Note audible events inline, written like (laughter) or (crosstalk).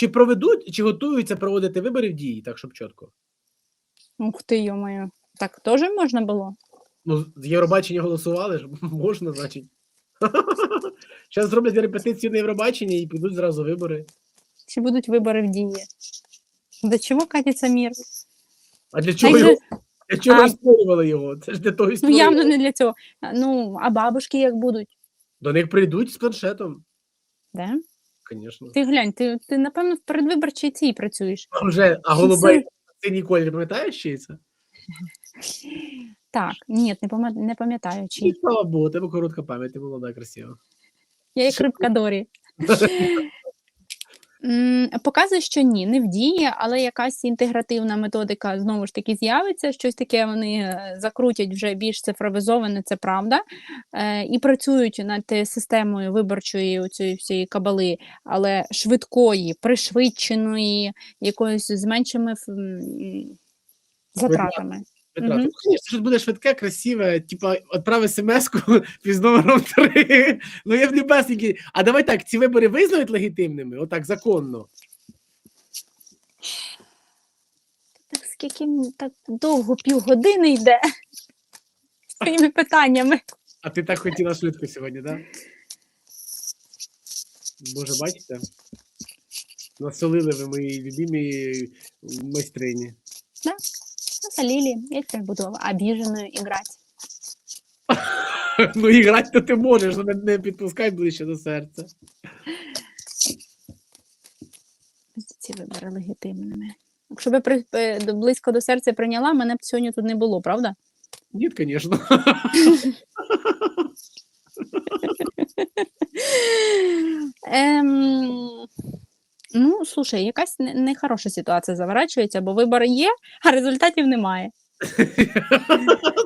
Чи проведуть, чи готуються проводити вибори в дії, так щоб чітко? Ух ти, йо-моє. Так теж можна було? Ну, з Євробачення голосували ж, (laughs) можна, значить. (laughs) Зараз зроблять репетицію на Євробачення і підуть зразу вибори. Чи будуть вибори в дії? До чого катиться мір? А для чого його, для чого А- створювали його? Це ж для того Ну, явно не для цього. Ну, а бабушки як будуть? До них прийдуть з планшетом, Да? Звісно. Ти глянь, ти, ти напевно, в передвиборчій цій працюєш. А вже, а голубей синій колір, пам'ятаєш чи це? Так, ні, не пам'ят- пам'ятаю, чи. слава Богу, тебе коротка пам'ять, ти так красива. Я як рибка Дорі. Показує, що ні, не в дії, але якась інтегративна методика знову ж таки з'явиться. Щось таке вони е, закрутять вже більш цифровізоване, це правда. Е, І працюють над е, системою виборчої цієї всієї кабали, але швидкої, пришвидшеної, якоюсь з меншими затратами. Мгм. ну, звісно, що буде швидке, красиве, типа, відправи смс-ку під номером 3. Ну, я в небесники. А давай так, ці вибори визнають легітимними, отак, законно. Так скільки так довго півгодини йде з твоїми питаннями. А ти так хотіла швидко сьогодні, так? Да? Боже, бачите? Насолили ви мої любимі майстрині. Ну, Лили, я теперь буду обиженную играть. Ну, і грати то ти можеш, але не підпускай ближче до серця. Ці вибори легітимними. Якщо б при, е, близько до серця прийняла, мене б сьогодні тут не було, правда? Ні, звісно. (laughs) ну, слушай, якась не- нехороша ситуація заворачується, бо вибори є, а результатів немає. (laughs)